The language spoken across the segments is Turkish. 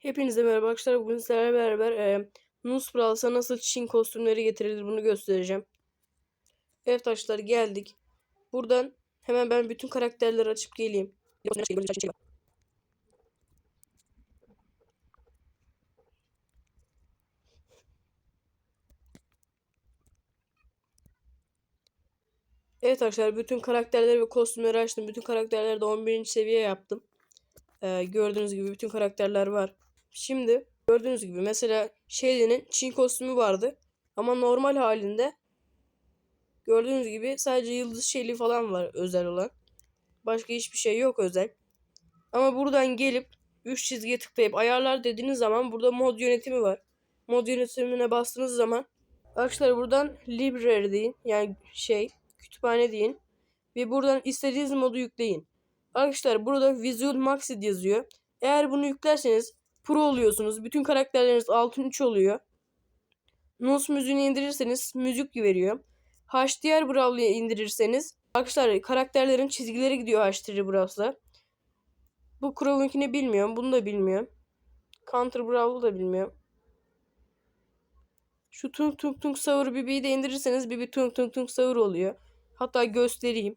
Hepinize merhaba arkadaşlar. Bugün sizlerle beraber e, Nus Brawls'a nasıl Çin kostümleri getirilir bunu göstereceğim. Evet arkadaşlar geldik. Buradan hemen ben bütün karakterleri açıp geleyim. Evet arkadaşlar bütün karakterleri ve kostümleri açtım. Bütün karakterleri de 11. seviye yaptım. Ee, gördüğünüz gibi bütün karakterler var. Şimdi gördüğünüz gibi mesela Shelly'nin Çin kostümü vardı. Ama normal halinde gördüğünüz gibi sadece Yıldız Shelly falan var özel olan. Başka hiçbir şey yok özel. Ama buradan gelip 3 çizgiye tıklayıp ayarlar dediğiniz zaman burada mod yönetimi var. Mod yönetimine bastığınız zaman arkadaşlar buradan library deyin. Yani şey kütüphane deyin. Ve buradan istediğiniz modu yükleyin. Arkadaşlar burada Visual Maxid yazıyor. Eğer bunu yüklerseniz Pro oluyorsunuz. Bütün karakterleriniz altın 3 oluyor. Nos müziğini indirirseniz müzik veriyor. HDR Brawl'ı indirirseniz arkadaşlar karakterlerin çizgileri gidiyor HDR Brawl'da. Bu Crow'unkini bilmiyorum. Bunu da bilmiyorum. Counter Brawl'ı da bilmiyorum. Şu Tung Tung Tung Savur Bibi'yi de indirirseniz Bibi Tung Tung Tung Savur oluyor. Hatta göstereyim.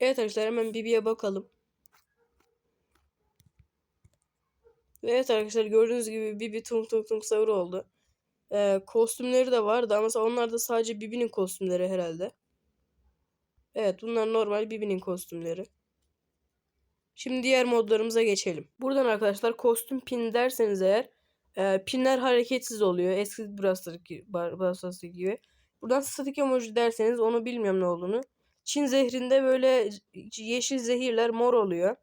Evet arkadaşlar hemen Bibi'ye bakalım. Evet arkadaşlar gördüğünüz gibi Bibi Tung Tung Tung Savur oldu. Ee, kostümleri de vardı ama onlar da sadece Bibi'nin kostümleri herhalde. Evet bunlar normal Bibi'nin kostümleri. Şimdi diğer modlarımıza geçelim. Buradan arkadaşlar kostüm pin derseniz eğer e, pinler hareketsiz oluyor. Eski Brawl gibi. Buradan statik emoji derseniz onu bilmiyorum ne olduğunu. Çin zehrinde böyle yeşil zehirler mor oluyor.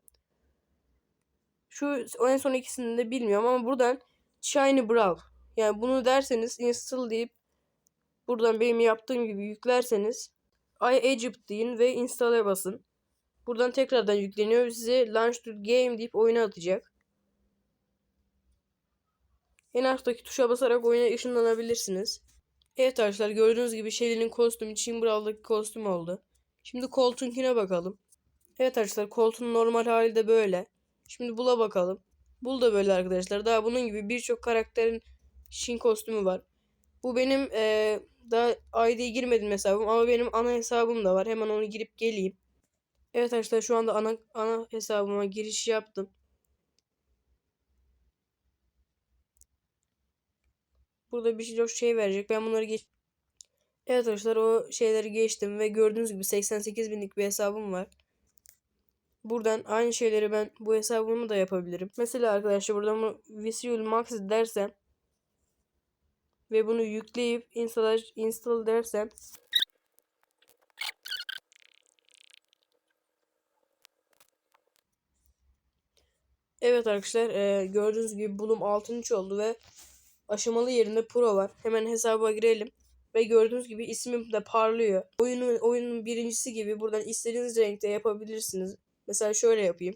Şu en son ikisini de bilmiyorum ama buradan Shiny Brawl. Yani bunu derseniz install deyip buradan benim yaptığım gibi yüklerseniz I Egypt deyin ve install'e basın. Buradan tekrardan yükleniyor size launch to game deyip oyuna atacak. En alttaki tuşa basarak oyuna ışınlanabilirsiniz. Evet arkadaşlar gördüğünüz gibi Shelly'nin kostümü Çin Brawl'daki kostüm oldu. Şimdi Colt'unkine bakalım. Evet arkadaşlar Colt'un normal hali de böyle. Şimdi Bull'a bakalım. Bull da böyle arkadaşlar. Daha bunun gibi birçok karakterin Shin kostümü var. Bu benim ee, daha ID'ye girmedim hesabım ama benim ana hesabım da var. Hemen onu girip geleyim. Evet arkadaşlar şu anda ana, ana hesabıma giriş yaptım. Burada bir şey, şey verecek. Ben bunları geç... Evet arkadaşlar o şeyleri geçtim ve gördüğünüz gibi 88 binlik bir hesabım var. Buradan aynı şeyleri ben bu hesabımı da yapabilirim. Mesela arkadaşlar buradan Visual Max dersem ve bunu yükleyip install, install dersem Evet arkadaşlar e, gördüğünüz gibi bulum altın 3 oldu ve aşamalı yerinde pro var. Hemen hesaba girelim. Ve gördüğünüz gibi ismim de parlıyor. Oyunun, oyunun birincisi gibi buradan istediğiniz renkte yapabilirsiniz. Mesela şöyle yapayım.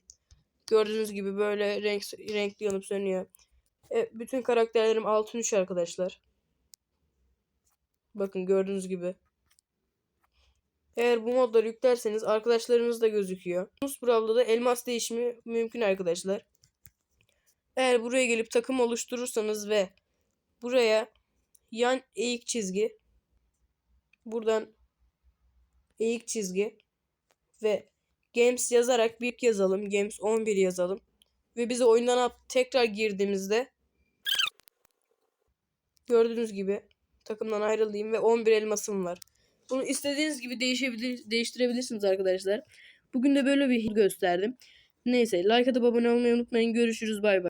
Gördüğünüz gibi böyle renk renkli yanıp sönüyor. E, bütün karakterlerim altın 3 arkadaşlar. Bakın gördüğünüz gibi. Eğer bu modları yüklerseniz arkadaşlarınız da gözüküyor. Nus Brawl'da da elmas değişimi mümkün arkadaşlar. Eğer buraya gelip takım oluşturursanız ve buraya yan eğik çizgi buradan eğik çizgi ve Games yazarak büyük yazalım. Games 11 yazalım. Ve bizi oyundan tekrar girdiğimizde gördüğünüz gibi takımdan ayrılayım ve 11 elmasım var. Bunu istediğiniz gibi değişebilir, değiştirebilirsiniz arkadaşlar. Bugün de böyle bir gösterdim. Neyse like atıp abone olmayı unutmayın. Görüşürüz bay bay.